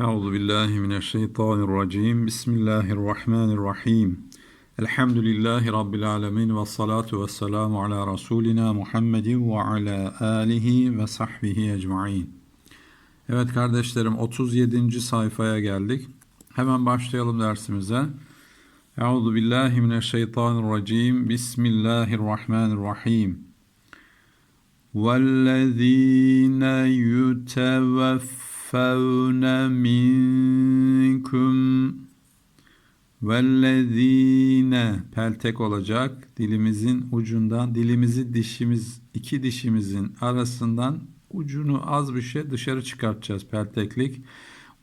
Euzu billahi mineşşeytanirracim. Bismillahirrahmanirrahim. Elhamdülillahi rabbil alamin ve salatu vesselamu ala rasulina Muhammedin ve ala alihi ve sahbihi ecmaîn. Evet kardeşlerim 37. sayfaya geldik. Hemen başlayalım dersimize. Euzu billahi mineşşeytanirracim. Bismillahirrahmanirrahim. Vellezine yutevaffa يُتَوَفَّوْنَ مِنْكُمْ وَالَّذ۪ينَ peltek olacak dilimizin ucundan dilimizi dişimiz iki dişimizin arasından ucunu az bir şey dışarı çıkartacağız pelteklik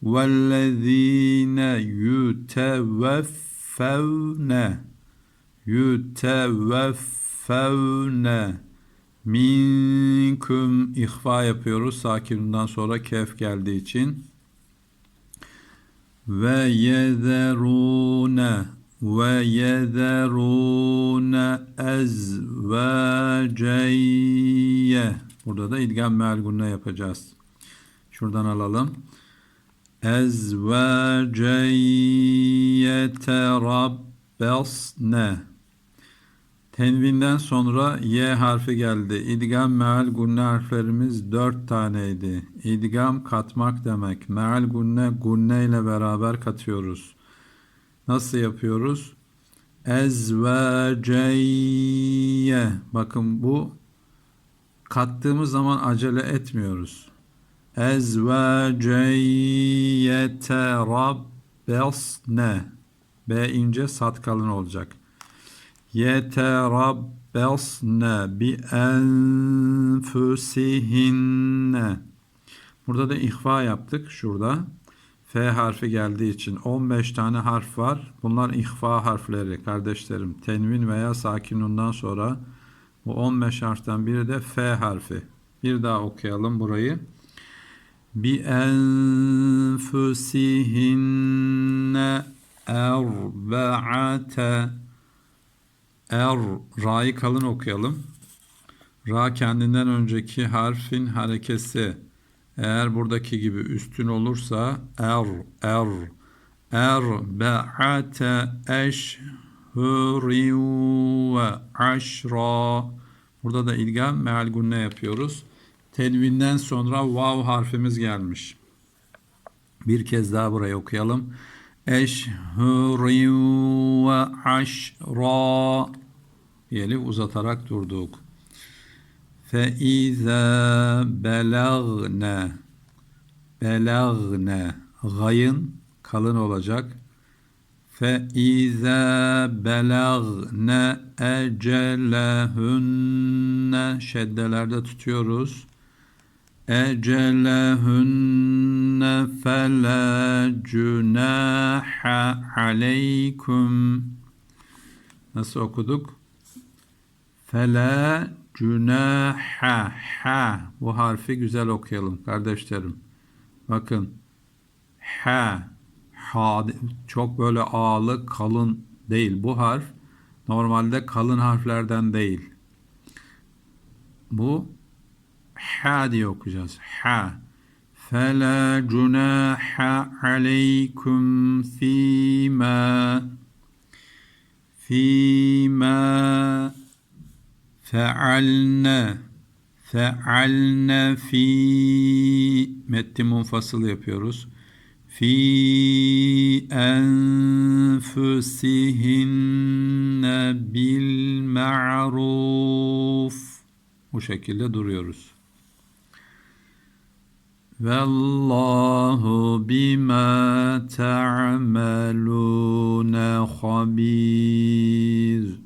وَالَّذ۪ينَ يُتَوَفَّوْنَ يُتَوَفَّوْنَ minkum ihfa yapıyoruz. Sakinundan sonra kef geldiği için. Ve yezerune ve yezerune ezvaceyye. Burada da idgam mealgunne yapacağız. Şuradan alalım. Ezvaceyye terabbasne. Tenvinden sonra Y harfi geldi. İdgam, meal, gunne harflerimiz dört taneydi. İdgam katmak demek. Meal, gunne, gunne ile beraber katıyoruz. Nasıl yapıyoruz? Ezvaceyye. Bakın bu kattığımız zaman acele etmiyoruz. Ezvaceyye terabbasne. B ince sat kalın olacak yeterabbasne bi enfusihinne. Burada da ihfa yaptık şurada. F harfi geldiği için 15 tane harf var. Bunlar ihfa harfleri kardeşlerim. Tenvin veya sakinundan sonra bu 15 harften biri de F harfi. Bir daha okuyalım burayı. Bi enfusihinne erba'ate Er, ra'yı kalın okuyalım. Ra kendinden önceki harfin harekesi eğer buradaki gibi üstün olursa er, er, er, be'ate eşhuri ve aşra. Burada da ilgam meal gunne yapıyoruz. Tenvinden sonra vav harfimiz gelmiş. Bir kez daha burayı okuyalım. Eşhuri ve aşra diyelim uzatarak durduk. Fe iza belagne belagne gayın kalın olacak. Fe iza belagne ecelehunne şeddelerde tutuyoruz. Ecelehunne fela cunaha aleykum Nasıl okuduk? Fela cunaha ha bu harfi güzel okuyalım kardeşlerim. Bakın ha ha çok böyle ağlı kalın değil bu harf. Normalde kalın harflerden değil. Bu ha diye okuyacağız. Ha. Fela cunaha aleykum fîmâ fîmâ fealne fealne fi metni munfasıl yapıyoruz. Fi enfusihinne bil ma'ruf bu şekilde duruyoruz. Vallahu bima ta'malune habir.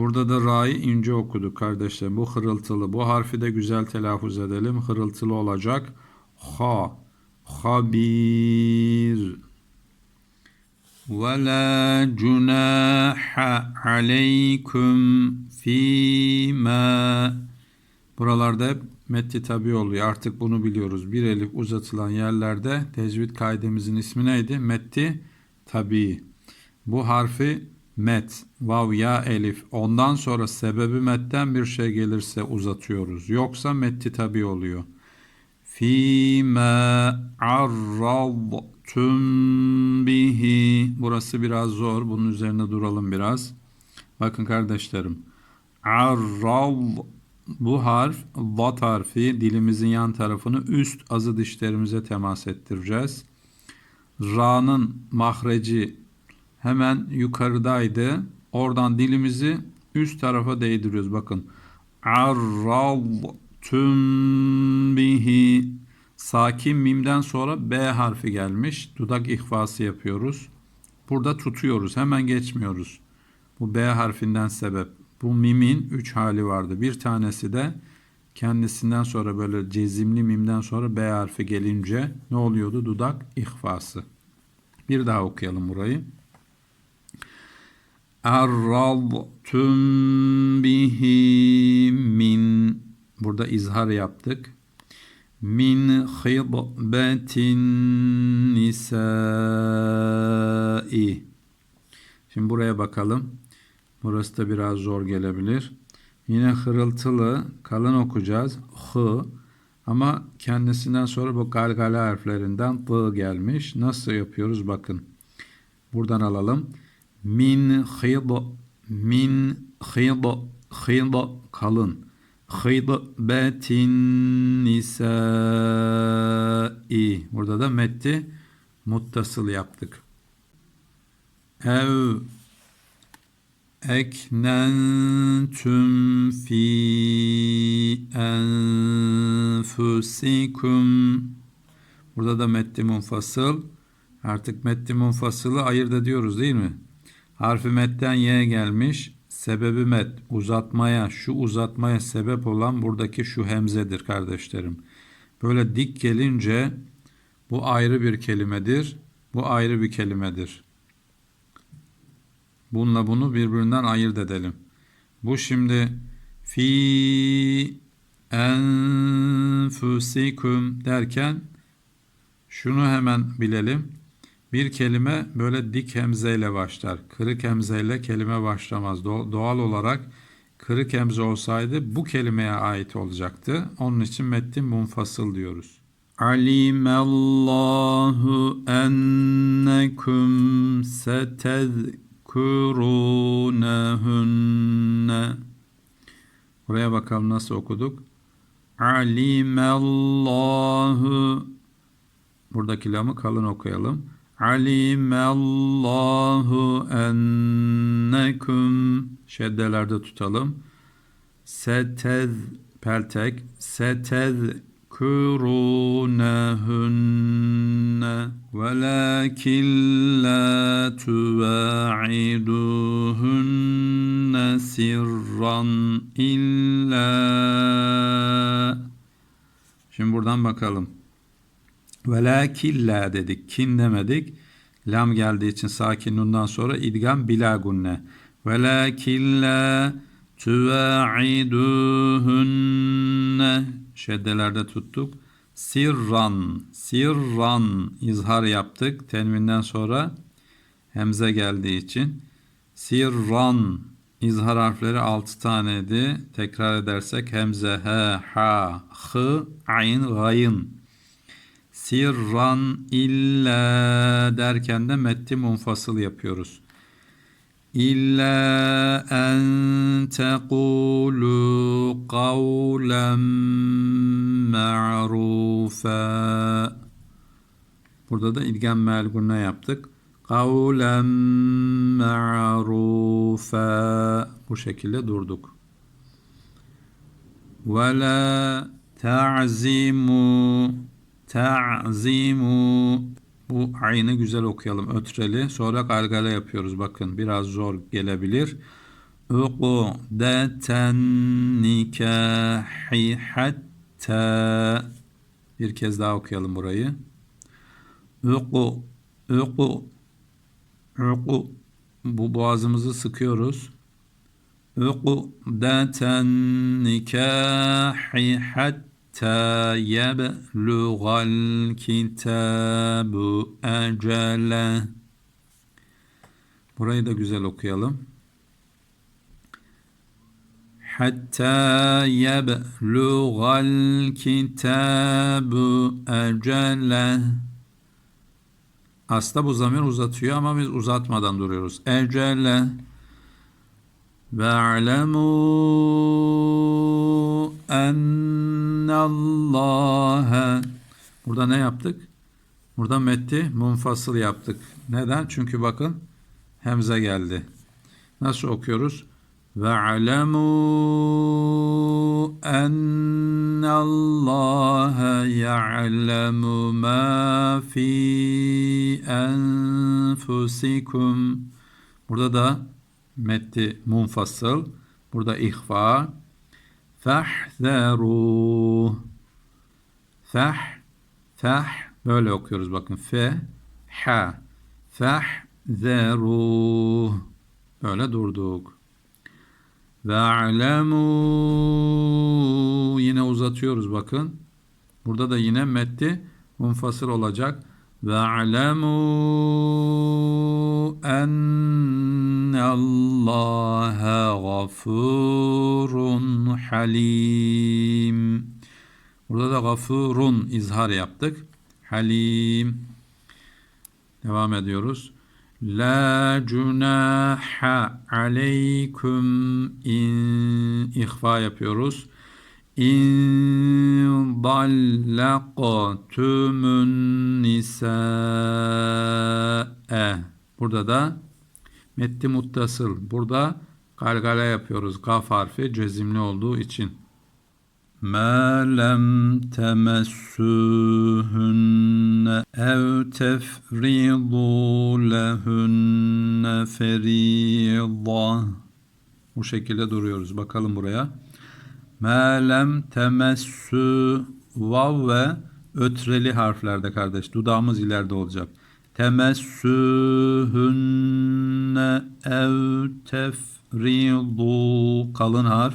Burada da ra'yı ince okuduk kardeşler. Bu hırıltılı. Bu harfi de güzel telaffuz edelim. Hırıltılı olacak. Ha. Habir. Ve la cunaha aleykum fîmâ. Buralarda hep metti tabi oluyor. Artık bunu biliyoruz. Bir elif uzatılan yerlerde tecvid kaidemizin ismi neydi? Metti tabi. Bu harfi met, vav, ya, elif. Ondan sonra sebebi metten bir şey gelirse uzatıyoruz. Yoksa metti tabi oluyor. fîmâ arradtum bihi. Burası biraz zor. Bunun üzerine duralım biraz. Bakın kardeşlerim. Arrad bu harf vat harfi dilimizin yan tarafını üst azı dişlerimize temas ettireceğiz. Ra'nın mahreci hemen yukarıdaydı. Oradan dilimizi üst tarafa değdiriyoruz. Bakın. Arraltum bihi. Sakin mimden sonra B harfi gelmiş. Dudak ihfası yapıyoruz. Burada tutuyoruz. Hemen geçmiyoruz. Bu B harfinden sebep. Bu mimin üç hali vardı. Bir tanesi de kendisinden sonra böyle cezimli mimden sonra B harfi gelince ne oluyordu? Dudak ihfası. Bir daha okuyalım burayı. Erradtum bihi min burada izhar yaptık. Min hidbetin nisai. Şimdi buraya bakalım. Burası da biraz zor gelebilir. Yine hırıltılı kalın okuyacağız. Hı ama kendisinden sonra bu galgale harflerinden d gelmiş. Nasıl yapıyoruz bakın. Buradan alalım. Min hid min hid hid kalın. Hidbetin nisai. Burada da metti muttasıl yaptık. Ev eknentüm fi enfusikum Burada da metti munfasıl. Artık metti munfasılı ayırt ediyoruz değil mi? Harfi metten y gelmiş. Sebebi met uzatmaya, şu uzatmaya sebep olan buradaki şu hemzedir kardeşlerim. Böyle dik gelince bu ayrı bir kelimedir. Bu ayrı bir kelimedir. Bununla bunu birbirinden ayırt edelim. Bu şimdi fi enfusikum derken şunu hemen bilelim. Bir kelime böyle dik hemzeyle başlar. Kırık hemzeyle kelime başlamaz. Doğal olarak kırık hemze olsaydı bu kelimeye ait olacaktı. Onun için mettin munfasıl diyoruz. Alimallahu ennekum setezkurunehunne Buraya bakalım nasıl okuduk. Alimallahu Buradaki lamı kalın okuyalım. Alimallahu ennekum şeddelerde tutalım. Setez peltek setez kurunehunne velakin la tuva'iduhunne sirran illa Şimdi buradan bakalım. Velakilla dedik. Kin demedik. Lam geldiği için sakin nundan sonra idgam bila gunne. Velakilla tuvaiduhunne şeddelerde tuttuk. Sirran, sirran izhar yaptık. Tenvinden sonra hemze geldiği için. Sirran izhar harfleri 6 taneydi. Tekrar edersek hemze, he, ha, hı, ayn, gayın sirran illa derken de metti munfasıl yapıyoruz. İlla en tekulu kavlen ma'rufa. Burada da ilgen melgune yaptık. Kavlen ma'rufa. Bu şekilde durduk. Ve la ta'zimu Ta'zimu bu aynı güzel okuyalım ötreli. Sonra gargara yapıyoruz. Bakın biraz zor gelebilir. Uqdeten nikahi hatta bir kez daha okuyalım burayı. Uqu uqu uqu bu boğazımızı sıkıyoruz. Uqdeten nikahi hatta hatta yebluğal kitabu ecele. Burayı da güzel okuyalım. hatta yebluğal kitabu ecele. Aslında bu zamir uzatıyor ama biz uzatmadan duruyoruz. Ecele. Ve'lemû ennallâhe. Burada ne yaptık? Burada metti munfasıl yaptık. Neden? Çünkü bakın hemze geldi. Nasıl okuyoruz? Ve'lemû ennallâhe ya'lemu mâ fî enfusikum. Burada da metti munfasıl. Burada ihfa. Fahzeru. Fah. Fah. Böyle okuyoruz bakın. Fe. Ha. Fahzeru. Böyle durduk. Ve'lemû. Yine uzatıyoruz bakın. Burada da yine metti munfasıl olacak. Ve'lemû ennallâhe gafurun halim. Burada da gafurun izhar yaptık. Halim. Devam ediyoruz. La cunaha aleykum in ihfa yapıyoruz. İn dallaqtumun nisa'e. Burada da metti muttasıl. Burada galgala yapıyoruz. Gaf harfi cezimli olduğu için. Ma lem temessuhunne ev tefridu lehunne ferida. Bu şekilde duruyoruz. Bakalım buraya. Ma lem temessu vav ve ötreli harflerde kardeş. Dudağımız ileride olacak. Temessuhunne ev tefridu kalın harf.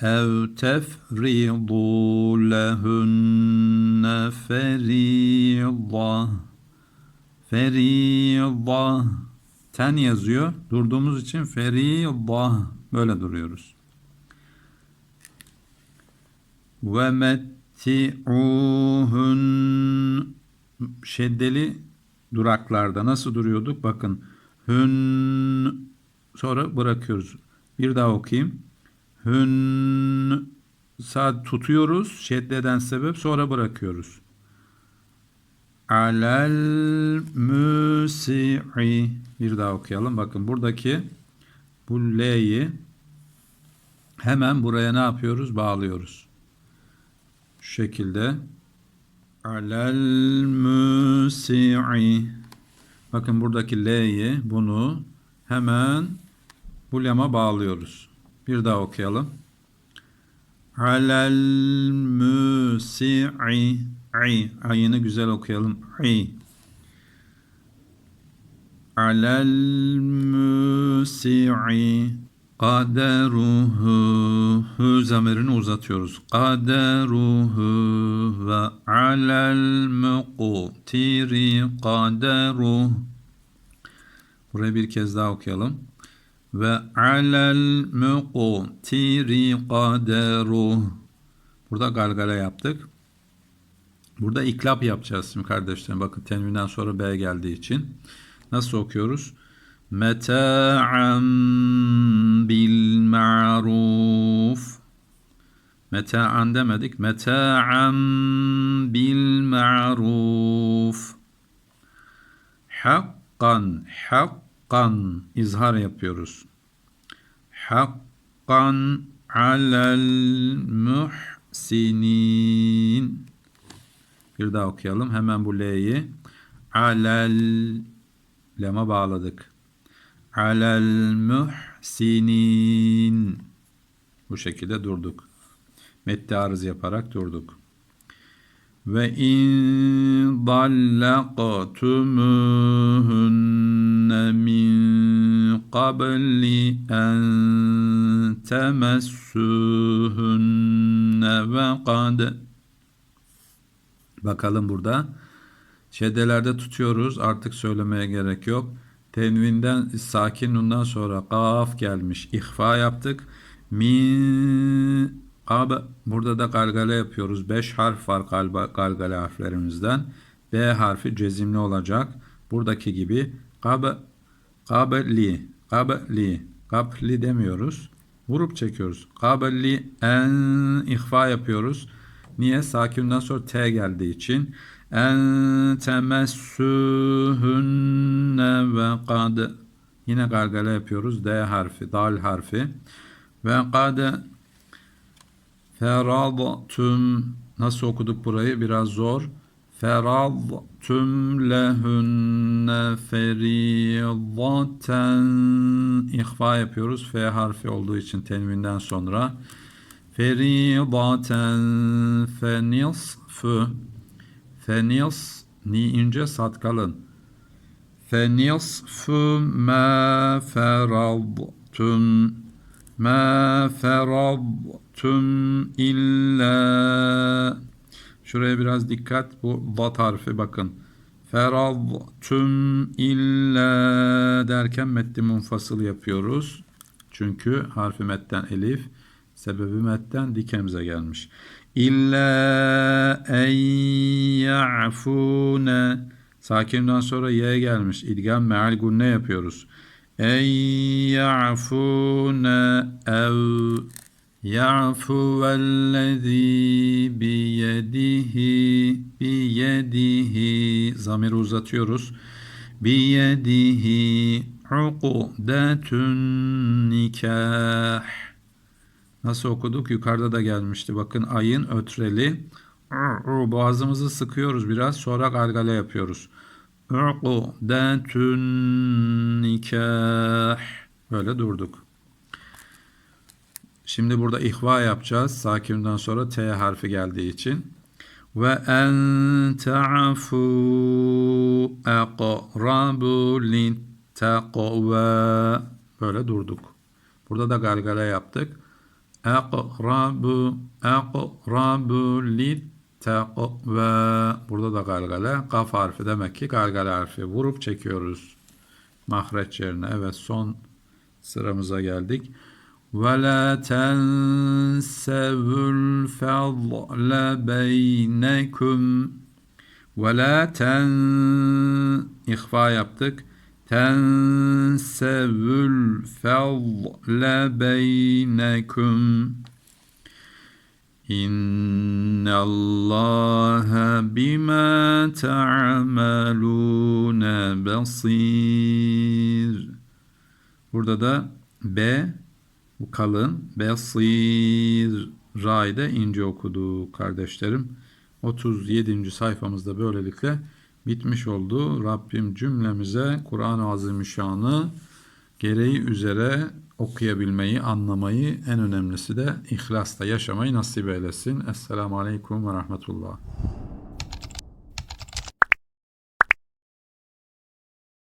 Ev tefridu lehunne ferida. Ferida. Ten yazıyor. Durduğumuz için ferida. Böyle duruyoruz. Ve metti'uhun şeddeli duraklarda nasıl duruyorduk? Bakın hün sonra bırakıyoruz. Bir daha okuyayım. Hün sad tutuyoruz. Şeddeden sebep sonra bırakıyoruz. Alel müsi'i bir daha okuyalım. Bakın buradaki bu L'yi hemen buraya ne yapıyoruz? Bağlıyoruz. Şu şekilde alel müsi'i bakın buradaki L'yi bunu hemen bu lema bağlıyoruz. Bir daha okuyalım. Alel müsi'i i ayını güzel okuyalım. I alel müsi'i kaderuhu hu zamirini uzatıyoruz. Kaderuhu ve alel muqtiri kaderuh Burayı bir kez daha okuyalım. Ve alel muqtiri kaderuh Burada galgala yaptık. Burada iklap yapacağız şimdi kardeşlerim. Bakın tenvinden sonra B geldiği için. Nasıl okuyoruz? Bil ma'ruf. Meta'an demedik. Bil ma'ruf. Hakkan, hakkan izhar yapıyoruz. Hakkan alel muhsinin. Bir daha okuyalım. Hemen bu L'yi alel lema bağladık. Alel muhsinin. Bu şekilde durduk. Metti arız yaparak durduk. Ve in dallaqtumuhunne min qabli en temessuhunne ve kad Bakalım burada. Şeddelerde tutuyoruz. Artık söylemeye gerek yok. Tenvinden sakin nundan sonra kaf gelmiş. İhfa yaptık. Min Ab burada da galgale yapıyoruz. 5 harf var galba, galgale harflerimizden. B harfi cezimli olacak. Buradaki gibi gab gabli gabli gabli demiyoruz. Vurup çekiyoruz. Gabli en ihfa yapıyoruz. Niye? Sakinden sonra T geldiği için. En temessuhunne ve kad Yine gargale yapıyoruz. D harfi, dal harfi. Ve kad feradtum nasıl okuduk burayı? Biraz zor. Feradtum lehunne feridaten ihfa yapıyoruz. F harfi olduğu için tenvinden sonra. Feridaten fenisfü fenis ni ince sat kalın. Fenisfü ma feradtum ma feradtum illa Şuraya biraz dikkat. Bu vat harfi bakın. Feradtum illa derken metni munfasıl yapıyoruz. Çünkü harfi metten elif. Sebebi metten dikemize gelmiş. İlla en ya'fune Sakinden sonra ye gelmiş. İdgam meal gunne yapıyoruz. En ya'fune ev ya'fuvellezî biyedihi biyedihi zamiri uzatıyoruz. Biyedihi uqdetun nikah Nasıl okuduk? Yukarıda da gelmişti. Bakın ayın ötreli. Boğazımızı sıkıyoruz biraz. Sonra gargale yapıyoruz. Uqdetun nikah. Böyle durduk. Şimdi burada ihva yapacağız. Sakinden sonra T harfi geldiği için. Ve en ta'fu aqrabu littaqva. Böyle durduk. Burada da gargale yaptık. Akrabu akrabu littakva. Burada da galgale. Kaf harfi demek ki galgale harfi. Vurup çekiyoruz. Mahreç yerine. Evet son sıramıza geldik. Ve la tensevül fadle beynekum. Ve la ten... İhfa yaptık. Tensevül fadle beynekum. İnna Allah bima ta'malun basir. Burada da B bu kalın basir ra'yı da ince okudu kardeşlerim. 37. sayfamızda böylelikle bitmiş oldu. Rabbim cümlemize Kur'an-ı Azimüşşan'ı gereği üzere okuyabilmeyi, anlamayı, en önemlisi de ihlasla yaşamayı nasip eylesin. Esselamu Aleyküm ve Rahmetullah.